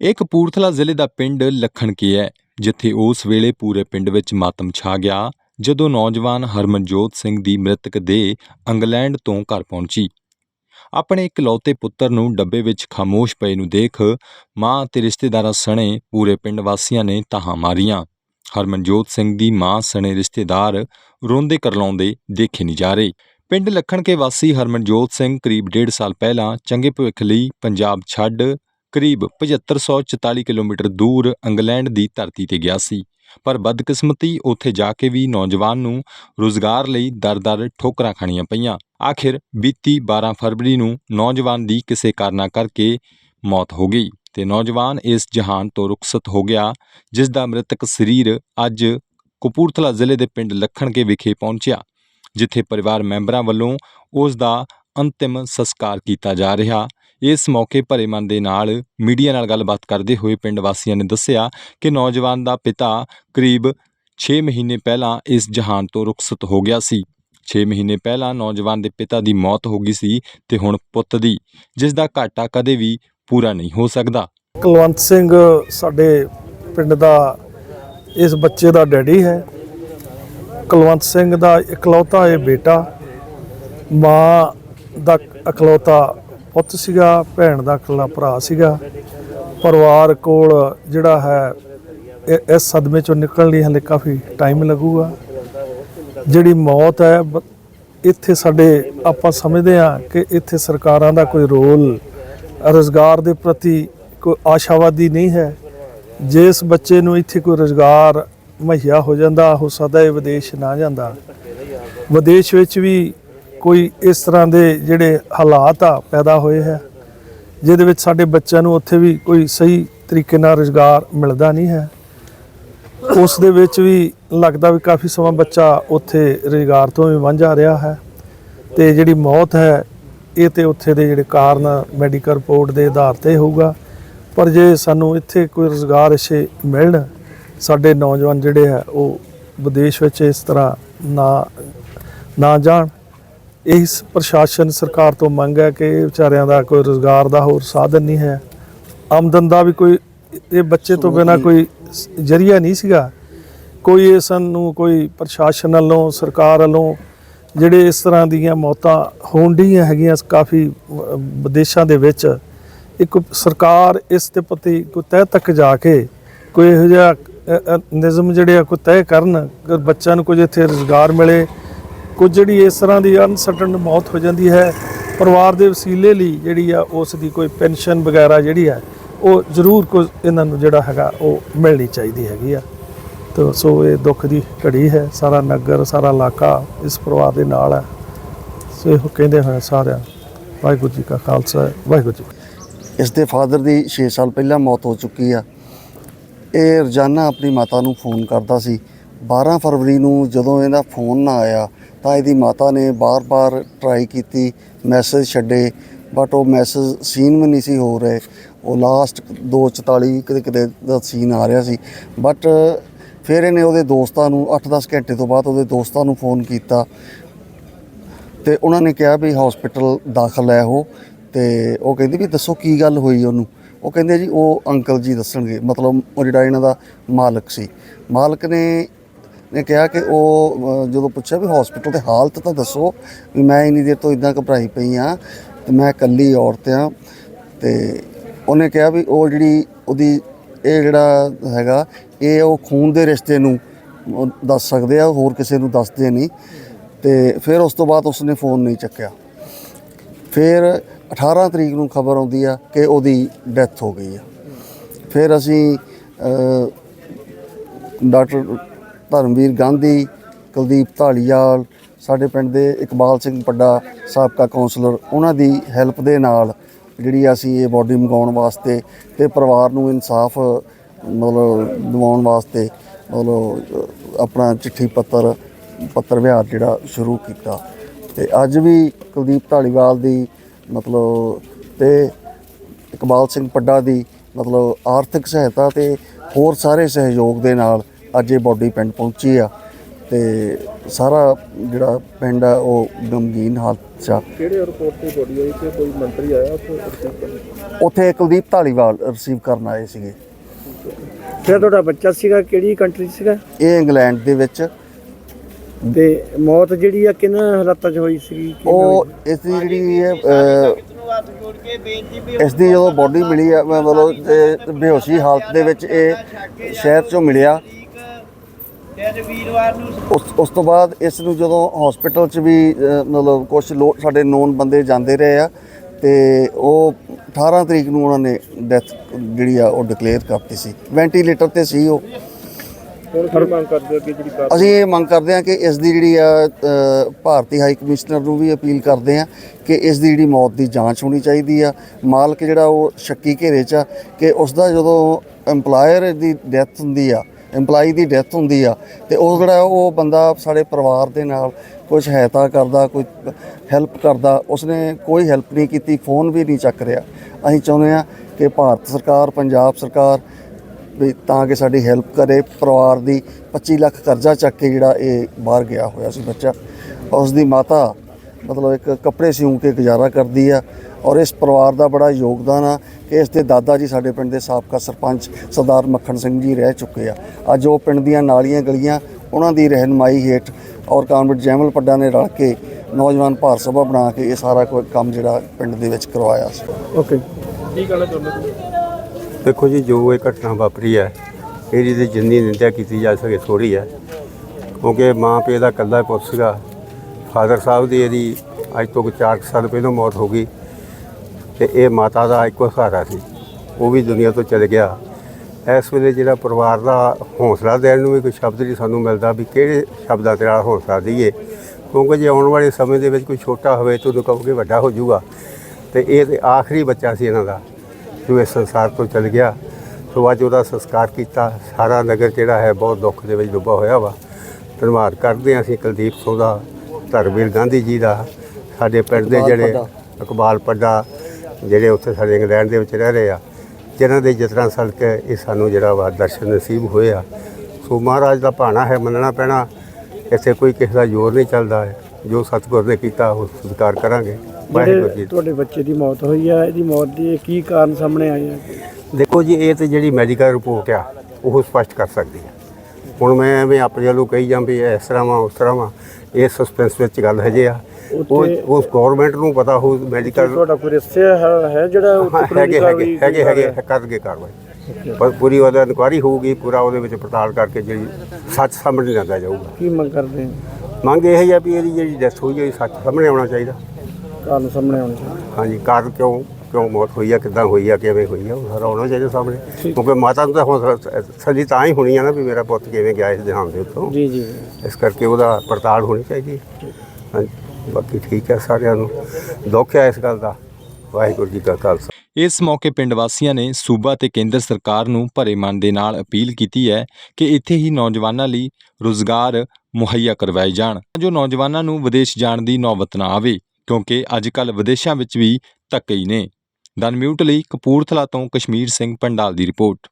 ਇਹ ਕਪੂਰਥਲਾ ਜ਼ਿਲ੍ਹੇ ਦਾ ਪਿੰਡ ਲੱਖਣ ਕੀ ਹੈ, ਜਿੱਥੇ ਉਸ ਵੇਲੇ ਪੂਰੇ ਪਿੰਡ ਵਿੱਚ ਮਾਤਮ ਛਾ ਗਿਆ, ਜਦੋਂ ਨੌਜਵਾਨ ਹਰਮਨਜੋਤ ਸਿੰਘ ਦੀ ਮ੍ਰਿਤਕ ਦੇਹ ਇੰਗਲੈਂਡ ਤੋਂ ਘਰ ਪਹੁੰਚੀ। ਆਪਣੇ ਇਕਲੌਤੇ ਪੁੱਤਰ ਨੂੰ ਡੱਬੇ ਵਿੱਚ ਖਾਮੋਸ਼ ਪਏ ਨੂੰ ਦੇਖ ਮਾਂ ਤੇ ਰਿਸ਼ਤੇਦਾਰਾਂ ਸਣੇ ਪੂਰੇ ਪਿੰਡ ਵਾਸੀਆਂ ਨੇ ਤਾਹਾਂ ਮਾਰੀਆਂ। ਹਰਮਨਜੋਤ ਸਿੰਘ ਦੀ ਮਾਂ ਸਣੇ ਰਿਸ਼ਤੇਦਾਰ ਰੋਂਦੇ ਕਰਲਾਉਂਦੇ ਦੇਖੇ ਨਹੀਂ ਜਾ ਰਹੇ। ਪਿੰਡ ਲੱਖਣ ਕੇ ਵਾਸੀ ਹਰਮਨਜੋਤ ਸਿੰਘ ਕਰੀਬ 1.5 ਸਾਲ ਪਹਿਲਾਂ ਚੰਗੇ ਭਵਿੱਖ ਲਈ ਪੰਜਾਬ ਛੱਡ ਕਰੀਬ 7544 ਕਿਲੋਮੀਟਰ ਦੂਰ ਇੰਗਲੈਂਡ ਦੀ ਧਰਤੀ ਤੇ ਗਿਆ ਸੀ। ਪਰ ਬਦਕਿਸਮਤੀ ਉੱਥੇ ਜਾ ਕੇ ਵੀ ਨੌਜਵਾਨ ਨੂੰ ਰੋਜ਼ਗਾਰ ਲਈ ਦਰ-ਦਰ ਠੋਕਰਾਂ ਖਾਣੀਆਂ ਪਈਆਂ। ਆਖਿਰ ਬੀਤੀ 12 ਫਰਵਰੀ ਨੂੰ ਨੌਜਵਾਨ ਦੀ ਕਿਸੇ ਕਾਰਨਾ ਕਰਕੇ ਮੌਤ ਹੋ ਗਈ ਤੇ ਨੌਜਵਾਨ ਇਸ ਜਹਾਨ ਤੋਂ ਰੁਖਸਤ ਹੋ ਗਿਆ, ਜਿਸ ਦਾ ਮ੍ਰਿਤਕ ਸਰੀਰ ਅੱਜ ਕਪੂਰਥਲਾ ਜ਼ਿਲ੍ਹੇ ਦੇ ਪਿੰਡ ਲੱਖਣਕੇ ਵਿਖੇ ਪਹੁੰਚਿਆ, ਜਿੱਥੇ ਪਰਿਵਾਰ ਮੈਂਬਰਾਂ ਵੱਲੋਂ ਉਸ ਦਾ ਅੰਤਿਮ ਸੰਸਕਾਰ ਕੀਤਾ ਜਾ ਰਿਹਾ ਇਸ ਮੌਕੇ ਭਰੇ ਮਨ ਦੇ ਨਾਲ ਮੀਡੀਆ ਨਾਲ ਗੱਲਬਾਤ ਕਰਦੇ ਹੋਏ ਪਿੰਡ ਵਾਸੀਆਂ ਨੇ ਦੱਸਿਆ ਕਿ ਨੌਜਵਾਨ ਦਾ ਪਿਤਾ ਕਰੀਬ 6 ਮਹੀਨੇ ਪਹਿਲਾਂ ਇਸ ਜਹਾਨ ਤੋਂ ਰੁਖਸਤ ਹੋ ਗਿਆ ਸੀ। 6 ਮਹੀਨੇ ਪਹਿਲਾਂ ਨੌਜਵਾਨ ਦੇ ਪਿਤਾ ਦੀ ਮੌਤ ਹੋ ਗਈ ਸੀ ਤੇ ਹੁਣ ਪੁੱਤ ਦੀ, ਜਿਸ ਦਾ ਘਾਟਾ ਕਦੇ ਵੀ ਪੂਰਾ ਨਹੀਂ ਹੋ ਸਕਦਾ। ਕੁਲਵੰਤ ਸਿੰਘ ਸਾਡੇ ਪਿੰਡ ਦਾ ਇਸ ਬੱਚੇ ਦਾ ਡੈਡੀ ਹੈ। ਕੁਲਵੰਤ ਸਿੰਘ ਦਾ ਇਕਲੌਤਾ ਇਹ ਬੇਟਾ। ਮਾਂ ਦਾ ਇਕਲੌਤਾ ਪੁੱਤ ਸੀਗਾ, ਭੈਣ ਦਾ ਇਕੱਲਾ ਭਰਾ ਸੀਗਾ। ਪਰਿਵਾਰ ਕੋਲ ਜਿਹੜਾ ਹੈ, ਇਹ- ਇਸ ਸਦਮੇ ਚੋਂ ਨਿਕਲਣ ਲਈ ਹਲੇ ਕਾਫੀ ਟਾਈਮ ਲੱਗੂਗਾ। ਜਿਹੜੀ ਮੌਤ ਹੈ, ਬ- ਇੱਥੇ ਸਾਡੇ ਆਪਾਂ ਸਮਝਦੇ ਹਾਂ ਕਿ ਇੱਥੇ ਸਰਕਾਰਾਂ ਦਾ ਕੋਈ ਰੋਲ, ਰੋਜ਼ਗਾਰ ਦੇ ਪ੍ਰਤੀ ਕੋਈ ਆਸ਼ਾਵਾਦੀ ਨਹੀਂ ਹੈ। ਜਿਸ ਬੱਚੇ ਨੂੰ ਇੱਥੇ ਕੋਈ ਰੋਜ਼ਗਾਰ ਮੁਹੱਈਆ ਹੋ ਜਾਂਦਾ, ਹੋ ਸਕਦਾ ਇਹ ਵਿਦੇਸ਼ ਨਾ ਜਾਂਦਾ। ਵਿਦੇਸ਼ ਵਿੱਚ ਵੀ ਕੋਈ ਇਸ ਤਰ੍ਹਾਂ ਦੇ ਜਿਹੜੇ ਹਾਲਾਤ ਆ, ਪੈਦਾ ਹੋਏ ਹੈ, ਜਿਹਦੇ ਵਿੱਚ ਸਾਡੇ ਬੱਚਿਆਂ ਨੂੰ ਉੱਥੇ ਵੀ ਕੋਈ ਸਹੀ ਤਰੀਕੇ ਨਾਲ ਰੋਜ਼ਗਾਰ ਮਿਲਦਾ ਨਹੀਂ ਹੈ। ਉਸ ਦੇ ਵਿੱਚ ਵੀ ਲੱਗਦਾ ਵੀ ਕਾਫੀ ਸਮਾਂ ਬੱਚਾ ਉੱਥੇ ਰੁਜ਼ਗਾਰ ਤੋਂ ਵੀ ਵਾਂਝਾ ਰਿਹਾ ਹੈ ਤੇ ਜਿਹੜੀ ਮੌਤ ਹੈ, ਇਹ ਤੇ ਉੱਥੇ ਦੇ ਜਿਹੜੇ ਕਾਰਨ ਮੈਡੀਕਲ ਰਿਪੋਰਟ ਦੇ ਆਧਾਰ ਤੇ ਹੋਊਗਾ। ਪਰ ਜੇ ਸਾਨੂੰ ਇੱਥੇ ਕੋਈ ਰੁਜ਼ਗਾਰ ਇਸੇ ਮਿਲਣ, ਸਾਡੇ ਨੌਜਵਾਨ ਜਿਹੜੇ ਹੈ, ਉਹ ਵਿਦੇਸ਼ ਵਿੱਚ ਇਸ ਤਰ੍ਹਾਂ ਨਾ ਨਾ ਜਾਣ ਇਸ ਪ੍ਰਸ਼ਾਸਨ ਸਰਕਾਰ ਤੋਂ ਮੰਗ ਹੈ ਕਿ ਇਹ ਵਿਚਾਰਿਆਂ ਦਾ ਕੋਈ ਰੁਜ਼ਗਾਰ ਦਾ ਹੋਰ ਸਾਧਨ ਨਹੀਂ ਹੈ। ਆਮਦਨ ਦਾ ਵੀ ਕੋਈ ਇਹ ਬੱਚੇ ਤੋਂ ਬਿਨਾ ਕੋਈ ਜਰੀਆ ਨਹੀਂ ਸੀਗਾ। ਕੋਈ ਇਹ ਸਾਨੂੰ ਕੋਈ ਪ੍ਰਸ਼ਾਸਨ ਵੱਲੋਂ, ਸਰਕਾਰ ਵੱਲੋਂ ਜਿਹੜੇ ਇਸ ਤਰ੍ਹਾਂ ਦੀਆਂ ਮੌਤਾਂ ਹੋਣ ਡੀਆਂ ਹੈਗੀਆਂ ਕਾਫੀ ਵਿਦੇਸ਼ਾਂ ਦੇ ਵਿੱਚ, ਇੱਕ ਸਰਕਾਰ ਇਸ ਦੇ ਪ੍ਰਤੀ ਕੋਈ ਤਹਿ ਤੱਕ ਜਾ ਕੇ ਕੋਈ ਇਹੋ ਜਿਹਾ ਨਿਯਮ ਜਿਹੜੇ ਆ, ਕੋਈ ਤੈਅ ਕਰਨ ਬੱਚਿਆਂ ਨੂੰ ਕੁਝ ਇੱਥੇ ਰੁਜ਼ਗਾਰ ਮਿਲੇ ਕੁਝ ਜਿਹੜੀ ਇਸ ਤਰ੍ਹਾਂ ਦੀ ਅਨਸਰਟਨ ਮੌਤ ਹੋ ਜਾਂਦੀ ਹੈ, ਪਰਿਵਾਰ ਦੇ ਵਸੀਲੇ ਲਈ ਜਿਹੜੀ ਆ ਉਸ ਦੀ ਕੋਈ ਪੈਨਸ਼ਨ ਵਗੈਰਾ ਜਿਹੜੀ ਹੈ ਉਹ ਜ਼ਰੂਰ ਕੁਝ ਇਹਨਾਂ ਨੂੰ ਜਿਹੜਾ ਹੈਗਾ ਉਹ ਮਿਲਣੀ ਚਾਹੀਦੀ ਹੈਗੀ ਆ। ਤੋ ਸੋ ਇਹ ਦੁੱਖ ਦੀ ਘੜੀ ਹੈ, ਸਾਰਾ ਨਗਰ, ਸਾਰਾ ਇਲਾਕਾ ਇਸ ਪਰਿਵਾਰ ਦੇ ਨਾਲ ਹੈ ਸੋ ਇਹੋ ਕਹਿੰਦੇ ਹੋਏ ਸਾਰਿਆਂ ਵਾਹਿਗੁਰੂ ਜੀ ਕਾ ਖਾਲਸਾ, ਵਾਹਿਗੁਰੂ ਜੀ ਇਸ ਦੇ ਫਾਦਰ ਦੀ 6 ਸਾਲ ਪਹਿਲਾਂ ਮੌਤ ਹੋ ਚੁੱਕੀ ਆ। ਇਹ ਰੋਜ਼ਾਨਾ ਆਪਣੀ ਮਾਤਾ ਨੂੰ ਫੋਨ ਕਰਦਾ ਸੀ 12 ਫਰਵਰੀ ਨੂੰ ਜਦੋਂ ਇਹਦਾ ਫੋਨ ਨਾ ਆਇਆ ਤਾਂ ਇਹਦੀ ਮਾਤਾ ਨੇ ਬਾਰ-ਬਾਰ ਟਰਾਈ ਕੀਤੀ ਮੈਸੇਜ ਛੱਡੇ ਬਟ ਉਹ ਮੈਸੇਜ ਸੀਨ ਵੀ ਨਹੀਂ ਸੀ ਹੋ ਰਹੇ। ਉਹ ਲਾਸਟ 2:44 ਕਿਤੇ ਕਿਤੇ ਦਾ ਸੀਨ ਆ ਰਿਹਾ ਸੀ। ਬਟ ਫਿਰ ਇਹਨੇ ਉਹਦੇ ਦੋਸਤਾਂ ਨੂੰ 8-10 ਘੰਟੇ ਤੋਂ ਬਾਅਦ ਉਹਦੇ ਦੋਸਤਾਂ ਨੂੰ ਫੋਨ ਕੀਤਾ। ਤੇ ਉਹਨਾਂ ਨੇ ਕਿਹਾ ਵੀ ਹਸਪੀਟਲ ਦਾਖਲ ਹੈ ਉਹ। ਤੇ ਉਹ ਕਹਿੰਦੀ ਵੀ ਦੱਸੋ ਕੀ ਗੱਲ ਹੋਈ ਉਹਨੂੰ? ਉਹ ਕਹਿੰਦੇ ਜੀ ਉਹ ਅੰਕਲ ਜੀ ਦੱਸਣਗੇ। ਮਤਲਬ ਉਹ ਜਿਹੜਾ ਇਹਨਾਂ ਦਾ ਮਾਲਕ ਸੀ। ਮਾਲਕ ਨੇ ਨੇ ਕਿਹਾ ਕਿ ਉਹ ਅ, ਜਦੋਂ ਪੁੱਛਿਆ ਵੀ ਹਸਪੀਟਲ ਤੇ ਹਾਲਤ ਤਾਂ ਦੱਸੋ ਵੀ ਮੈਂ ਇੰਨੀ ਦੇਰ ਤੋਂ ਇਦਾਂ ਘਬਰਾਈ ਪਈ ਆ ਤੇ ਮੈਂ ਇਕੱਲੀ ਔਰਤ ਆ। ਤੇ ਉਹਨੇ ਕਿਹਾ ਵੀ ਉਹ ਜਿਹੜੀ ਉਹਦੀ ਇਹ ਜਿਹੜਾ ਹੈਗਾ ਇਹ ਉਹ ਖੂਨ ਦੇ ਰਿਸ਼ਤੇ ਨੂੰ ਉਹ ਦੱਸ ਸਕਦੇ ਆ ਹੋਰ ਕਿਸੇ ਨੂੰ ਦੱਸਦੇ ਨਹੀਂ। ਤੇ ਫਿਰ ਉਸ ਤੋਂ ਬਾਅਦ ਉਸਨੇ ਫੋਨ ਨਹੀਂ ਚੱਕਿਆ। ਫਿਰ 18 ਤਰੀਕ ਨੂੰ ਖਬਰ ਆਉਂਦੀ ਆ ਕਿ ਉਹਦੀ ਡੈਥ ਹੋ ਗਈ ਆ। ਫਿਰ ਅਸੀਂ ਅ, ਡਾਕਟਰ ਧਰਮਵੀਰ ਗਾਂਧੀ, ਕੁਲਦੀਪ ਢਾਲੀਵਾਲ ਸਾਡੇ ਪਿੰਡ ਦੇ ਇਕਬਾਲ ਸਿੰਘ ਪੱਡਾ ਸਾਬਕਾ ਕਾਉਂਸਲਰ ਉਹਨਾਂ ਦੀ ਹੈਲਪ ਦੇ ਨਾਲ ਜਿਹੜੀ ਅਸੀਂ ਇਹ ਬਾਡੀ ਮੰਗਾਉਣ ਵਾਸਤੇ ਤੇ ਪਰਿਵਾਰ ਨੂੰ ਇਨਸਾਫ ਮਤਲਬ ਦਿਵਾਉਣ ਵਾਸਤੇ ਮਤਲਬ ਆਪਣਾ ਚਿੱਠੀ ਪੱਤਰ ਪੱਤਰ ਵਿਹਾਰ ਜਿਹੜਾ ਸ਼ੁਰੂ ਕੀਤਾ। ਤੇ ਅੱਜ ਵੀ ਕੁਲਦੀਪ ਢਾਲੀਵਾਲ ਦੀ ਮਤਲਬ ਤੇ ਇਕਬਾਲ ਸਿੰਘ ਪੱਡਾ ਦੀ ਮਤਲਬ ਆਰਥਿਕ ਸਹਾਇਤਾ ਤੇ ਹੋਰ ਸਾਰੇ ਸਹਿਯੋਗ ਦੇ ਨਾਲ ਅੱਜ ਇਹ ਬੋਡੀ ਪਿੰਡ ਪਹੁੰਚੀ ਆ ਤੇ ਸਾਰਾ ਜਿਹੜਾ ਪਿੰਡ ਆ ਉਹ ਗਮਗੀਨ ਹਾਲਤ 'ਚ ਆ। ਕਿਹੜੇ 에어ਪੋਰਟ ਤੇ ਬੋਡੀ ਹੋਈ ਤੇ ਕੋਈ ਮੰਤਰੀ ਆਇਆ ਉੱਥੇ ਕਰਨ? ਉੱਥੇ ਕੁਲਦੀਪ ਢਾਲੀਵਾਲ ਰਿਸੀਵ ਕਰਨ ਆਏ ਸੀਗੇ। ਫਿਰ ਤੁਹਾਡਾ ਬੱਚਾ ਸੀਗਾ ਕਿਹੜੀ ਕੰਟਰੀ ਸੀਗਾ? ਇਹ ਇੰਗਲੈਂਡ ਦੇ ਵਿੱਚ। ਤੇ ਮੌਤ ਜਿਹੜੀ ਆ ਕਿਹਨਾਂ ਹਾਲਾਤਾਂ 'ਚ ਹੋਈ ਸੀਗੀ? ਕਿਵੇਂ ਉਹ ਇਸ ਦੀ ਜਿਹੜੀ ਹੈ ਅਹ, ਇਸ ਦੀ ਜਦੋਂ ਬੋਡੀ ਮਿਲੀ ਆ ਮੈਂ ਮਤਲਬ ਇਹ ਬੇਹੋਸ਼ੀ ਹਾਲਤ ਦੇ ਵਿੱਚ ਇਹ ਸ਼ਹਿਰ ਚੋਂ ਮਿਲਿਆ। ਉਸ ਉਸ ਤੋਂ ਬਾਅਦ ਇਸ ਨੂੰ ਜਦੋਂ ਹਸਪੀਟਲ 'ਚ ਵੀ ਅਹ, ਮਤਲਬ ਕੁਝ ਸਾਡੇ ਨੋਨ ਬੰਦੇ ਜਾਂਦੇ ਰਹੇ ਆ ਤੇ ਉਹ 18 ਤਰੀਕ ਨੂੰ ਉਹਨਾਂ ਨੇ ਡੈਥ ਜਿਹੜੀ ਆ ਉਹ ਡਿਕਲੇਅਰ ਕਰਤੀ ਸੀ। ਵੈਂਟੀਲੇਟਰ ਤੇ ਸੀ ਉਹ। ਹੁਣ ਕੀ ਮੰਗ ਕਰਦੇ ਹੋ ਕਿ ਜਿਹੜੀ ਕਾਰ ਅਸੀਂ ਇਹ ਮੰਗ ਕਰਦੇ ਹਾਂ ਕਿ ਇਸ ਦੀ ਜਿਹੜੀ ਆ ਅ, ਭਾਰਤੀ ਹਾਈ ਕਮਿਸ਼ਨਰ ਨੂੰ ਵੀ ਅਪੀਲ ਕਰਦੇ ਹਾਂ ਕਿ ਇਸ ਦੀ ਜਿਹੜੀ ਮੌਤ ਦੀ ਜਾਂਚ ਹੋਣੀ ਚਾਹੀਦੀ ਆ। ਮਾਲਕ ਜਿਹੜਾ ਉਹ ਸ਼ੱਕੀ ਘੇਰੇ 'ਚ ਆ ਕਿ ਉਸ ਦਾ ਜਦੋਂ EMPLOYER ਦੀ ਡੈਥ ਹੁੰਦੀ ਆ EMPLOYEE ਦੀ ਡੈਥ ਹੁੰਦੀ ਆ ਤੇ ਉਹ ਜਿਹੜਾ ਉਹ ਬੰਦਾ ਸਾਡੇ ਪਰਿਵਾਰ ਦੇ ਨਾਲ ਕੋਈ ਸਹਾਇਤਾ ਕਰਦਾ, ਕੋਈ ਹੈਲਪ ਕਰਦਾ, ਉਸਨੇ ਕੋਈ ਹੈਲਪ ਨਹੀਂ ਕੀਤੀ ਫੋਨ ਵੀ ਨਹੀਂ ਚੱਕ ਰਿਹਾ। ਅਸੀਂ ਚਾਹੁੰਦੇ ਹਾਂ ਕਿ ਭਾਰਤ ਸਰਕਾਰ, ਪੰਜਾਬ ਸਰਕਾਰ ਵੀ ਤਾਂ ਕਿ ਸਾਡੀ ਹੈਲਪ ਕਰੇ, ਪਰਿਵਾਰ ਦੀ 25 ਲੱਖ ਕਰਜ਼ਾ ਚੱਕ ਕੇ ਜਿਹੜਾ ਇਹ ਬਾਹਰ ਗਿਆ ਹੋਇਆ ਸੀ ਬੱਚਾ। ਉਸ ਦੀ ਮਾਤਾ ਮਤਲਬ ਇੱਕ ਕੱਪੜੇ ਸਿਉਂ ਕੇ ਗੁਜ਼ਾਰਾ ਕਰਦੀ ਆ। ਔਰ ਇਸ ਪਰਿਵਾਰ ਦਾ ਬੜਾ ਯੋਗਦਾਨ ਆ ਕਿ ਇਸ ਦੇ ਦਾਦਾ ਜੀ ਸਾਡੇ ਪਿੰਡ ਦੇ ਸਾਬਕਾ ਸਰਪੰਚ ਸਰਦਾਰ ਮੱਖਣ ਸਿੰਘ ਜੀ ਰਹਿ ਚੁੱਕੇ ਆ। ਅੱਜ ਉਹ ਪਿੰਡ ਦੀਆਂ ਨਾਲੀਆਂ ਗਲੀਆਂ ਉਹਨਾਂ ਦੀ ਰਹਿਨਮਾਈ ਹੇਠ ਔਰ ਕਾਨਵੈਂਟ ਜੈਮਲ ਪੱਡਾ ਨੇ ਰਲ ਕੇ ਨੌਜਵਾਨ ਭਾਰਤ ਸਭਾ ਬਣਾ ਕੇ ਇਹ ਸਾਰਾ ਕੋਈ ਕੰਮ ਜਿਹੜਾ ਪਿੰਡ ਦੇ ਵਿੱਚ ਕਰਵਾਇਆ ਸੀ। ਓਕੇ। ਕੀ ਕਹਿਣਾ ਚਾਹੁੰਦੇ ਤੁਸੀਂ ਦੇਖੋ ਜੀ ਜੋ ਇਹ ਘਟਨਾ ਵਾਪਰੀ ਹੈ ਇਹਦੀ ਤੇ ਜਿੰਨੀ ਨਿੰਦਿਆ ਕੀਤੀ ਜਾ ਸਕੇ ਥੋੜੀ ਹੈ। ਕਿਉਂਕਿ ਮਾਂ ਪਿਓ ਦਾ ਇਕੱਲਾ ਪੁੱਤ ਸੀਗਾ। ਫਾਦਰ ਸਾਹਿਬ ਦੀ ਇਹਦੀ ਅੱਜ ਤੋਂ 4 ਸਾਲ ਪਹਿਲਾਂ ਮੌਤ ਹੋ ਗਈ। ਤੇ ਇਹ ਮਾਤਾ ਦਾ ਇੱਕੋ ਸਹਾਰਾ ਸੀ। ਉਹ ਵੀ ਦੁਨੀਆ ਤੋਂ ਚਲੇ ਗਿਆ। ਇਸ ਵੇਲੇ ਜਿਹੜਾ ਪਰਿਵਾਰ ਦਾ ਹੌਸਲਾ ਦੇਣ ਨੂੰ ਵੀ ਕੋਈ ਸ਼ਬਦ ਨਹੀਂ ਸਾਨੂੰ ਮਿਲਦਾ ਵੀ ਕਿਹੜੇ ਸ਼ਬਦਾਂ ਤੇ ਨਾਲ ਹੌਸਲਾ ਦਈਏ। ਕਿਉਂਕਿ ਜੇ ਆਉਣ ਵਾਲੇ ਸਮੇਂ ਦੇ ਵਿੱਚ ਕੋਈ ਛੋਟਾ ਹੋਵੇ ਤਾਂ ਉਹਨੂੰ ਕਹੋਗੇ ਵੱਡਾ ਹੋ ਜਾਊਗਾ। ਤੇ ਇਹ ਤੇ ਆਖਰੀ ਬੱਚਾ ਸੀ ਇਹਨਾਂ ਦਾ ਜੋ ਇਸ ਸੰਸਾਰ ਤੋਂ ਚਲ ਗਿਆ। ਸੋ ਅੱਜ ਉਹਦਾ ਸੰਸਕਾਰ ਕੀਤਾ। ਸਾਰਾ ਨਗਰ ਜਿਹੜਾ ਹੈ ਬਹੁਤ ਦੁੱਖ ਦੇ ਵਿੱਚ ਡੁੱਬਾ ਹੋਇਆ ਵਾ। ਧੰਨਵਾਦ ਕਰਦੇ ਹਾਂ ਅਸੀਂ ਕੁਲਦੀਪ ਸਿੰਘ ਦਾ ਧਰਮਵੀਰ ਗਾਂਧੀ ਜੀ ਦਾ। ਸਾਡੇ ਪਿੰਡ ਦੇ ਜਿਹੜੇ ਪੱਡਾ। ਇਕਬਾਲ ਪੱਡਾ ਜਿਹੜੇ ਉੱਥੇ ਸਾਡੇ ਇੰਗਲੈਂਡ ਦੇ ਵਿੱਚ ਰਹਿ ਰਹੇ ਆ ਜਿਨ੍ਹਾਂ ਦੇ ਯਤਨਾਂ ਸਦਕੇ ਇਹ ਸਾਨੂੰ ਜਿਹੜਾ ਵਾ ਦਰਸ਼ਨ ਨਸੀਬ ਹੋਏ ਆ। ਸੋ ਮਹਾਰਾਜ ਦਾ ਭਾਣਾ ਹੈ ਮੰਨਣਾ ਪੈਣਾ ਇੱਥੇ ਕੋਈ ਕਿਸੇ ਦਾ ਜ਼ੋਰ ਨਹੀਂ ਚੱਲਦਾ ਹੈ। ਜੋ ਸਤਿਗੁਰ ਨੇ ਕੀਤਾ ਉਹ ਸਤਿਕਾਰ ਕਰਾਂਗੇ। ਵਾਹਿਗੁਰੂ ਜੀ। ਤੁਹਾਡੇ ਬੱਚੇ ਦੀ ਮੌਤ ਹੋਈ ਆ ਇਹਦੀ ਮੌਤ ਦੀ ਕੀ ਕਾਰਨ ਸਾਹਮਣੇ ਆਏ ਆ? ਦੇਖੋ ਜੀ ਇਹ ਤੇ ਜਿਹੜੀ ਮੈਡੀਕਲ ਰਿਪੋਰਟ ਆ ਉਹ ਸਪਸ਼ਟ ਕਰ ਸਕਦੀ ਹੈ ਹੁਣ ਮੈਂ ਐਵੇਂ ਆਪਣੇ ਵੱਲੋਂ ਕਹੀ ਜਾਂ ਵੀ ਇਸ ਤਰ੍ਹਾਂ ਵਾ ਉਸ ਤਰ੍ਹਾਂ ਵਾ ਇਹ ਸਸਪੈਂਸ ਵਿੱਚ ਗੱਲ ਹਜੇ ਆ। ਉਹ ਉੱਥੇ- ਉਸ ਗਵਰਨਮੈਂਟ ਨੂੰ ਪਤਾ ਹੋ ਮੈਡੀਕਲ ਤੁਹਾਡਾ ਕੋਈ ਰਿਸ਼ਤਾ ਹੈ- ਹੈ ਜਿਹੜਾ ਉੱਥੇ ਹੈਗੇ ਹੈਗੇ ਕਾਰਵਾਈ ਹੈਗੇ ਹੈਗੇ ਰਿਹਾ? ਕਰਨਗੇ ਕਾਰਵਾਈ। ਪਰ ਪੂਰੀ ਉਹਦਾ ਇਨਕੁਆਰੀ ਹੋਊਗੀ ਪੂਰਾ ਉਹਦੇ ਵਿੱਚ ਪੜਤਾਲ ਕਰਕੇ ਜਿਹੜੀ ਸੱਚ ਸਾਹਮਣੇ ਲਿਆਂਦਾ ਜਾਊਗਾ। ਕੀ ਮੰਗ ਕਰਦੇ ਮੰਗ ਇਹ ਹੈ ਵੀ ਇਹਦੀ ਜਿਹੜੀ ਡੈਥ ਹੋਈ ਹੈ ਸੱਚ ਸਾਹਮਣੇ ਆਉਣਾ ਚਾਹੀਦਾ। ਕਾਰਨ ਸਾਹਮਣੇ ਆਉਣੇ ਚਾਹੀਦੇ। ਹਾਂਜੀ ਕਾਰਨ ਕਿਉਂ? ਕਿਉਂ ਮੌਤ ਹੋਈ ਆ ਕਿੱਦਾਂ ਹੋਈ ਆ ਕਿਵੇਂ ਹੋਈ ਆ ਉਹ ਸਾਰਾ ਆਉਣਾ ਚਾਹੀਦਾ ਸਾਹਮਣੇ। ਕਿਉਂਕਿ ਮਾਤਾ ਨੂੰ ਤਾਂ ਹੁਣ ਸੱਜੀ ਤਾਂ ਹੀ ਹੋਣੀ ਆ ਨਾ ਵੀ ਮੇਰਾ ਪੁੱਤ ਕਿਵੇਂ ਗਿਆ ਇਸ ਦਿਹਾਨ ਦੇ ਉੱਤੋਂ। ਜੀ ਜੀ। ਇਸ ਕਰਕੇ ਉਹਦਾ ਪੜਤਾਲ ਹੋਣੀ ਚਾਹੀਦੀ ਹੈ ਬਾਕੀ ਠੀਕ ਹੈ ਸਾਰਿਆਂ ਨੂੰ। ਦੁੱਖ ਹੈ ਇਸ ਗੱਲ ਦਾ। ਵਾਹਿਗੁਰੂ ਜੀ ਕਾ ਖਾਲਸਾ। ਇਸ ਮੌਕੇ ਪਿੰਡ ਵਾਸੀਆਂ ਨੇ ਸੂਬਾ ਤੇ ਕੇਂਦਰ ਸਰਕਾਰ ਨੂੰ ਭਰੇ ਮਨ ਦੇ ਨਾਲ ਅਪੀਲ ਕੀਤੀ ਹੈ ਕਿ ਇੱਥੇ ਹੀ ਨੌਜਵਾਨਾਂ ਲਈ ਰੁਜ਼ਗਾਰ ਮੁਹੱਈਆ ਕਰਵਾਏ ਜਾਣ। ਜੋ ਨੌਜਵਾਨਾਂ ਨੂੰ ਵਿਦੇਸ਼ ਜਾਣ ਦੀ ਨੌਬਤ ਨਾ ਆਵੇ ਕਿਉਂਕਿ ਅੱਜ ਕੱਲ੍ਹ ਵਿਦੇਸ਼ਾਂ ਵਿੱਚ ਵੀ ਧੱਕੇ ਹੀ ਨੇ। ਦਨਮਿਊਟ ਲਈ ਕਪੂਰਥਲਾ ਤੋਂ ਕਸ਼ਮੀਰ ਸਿੰਘ ਪੰਡਾਲ ਦੀ ਰਿਪੋਰਟ।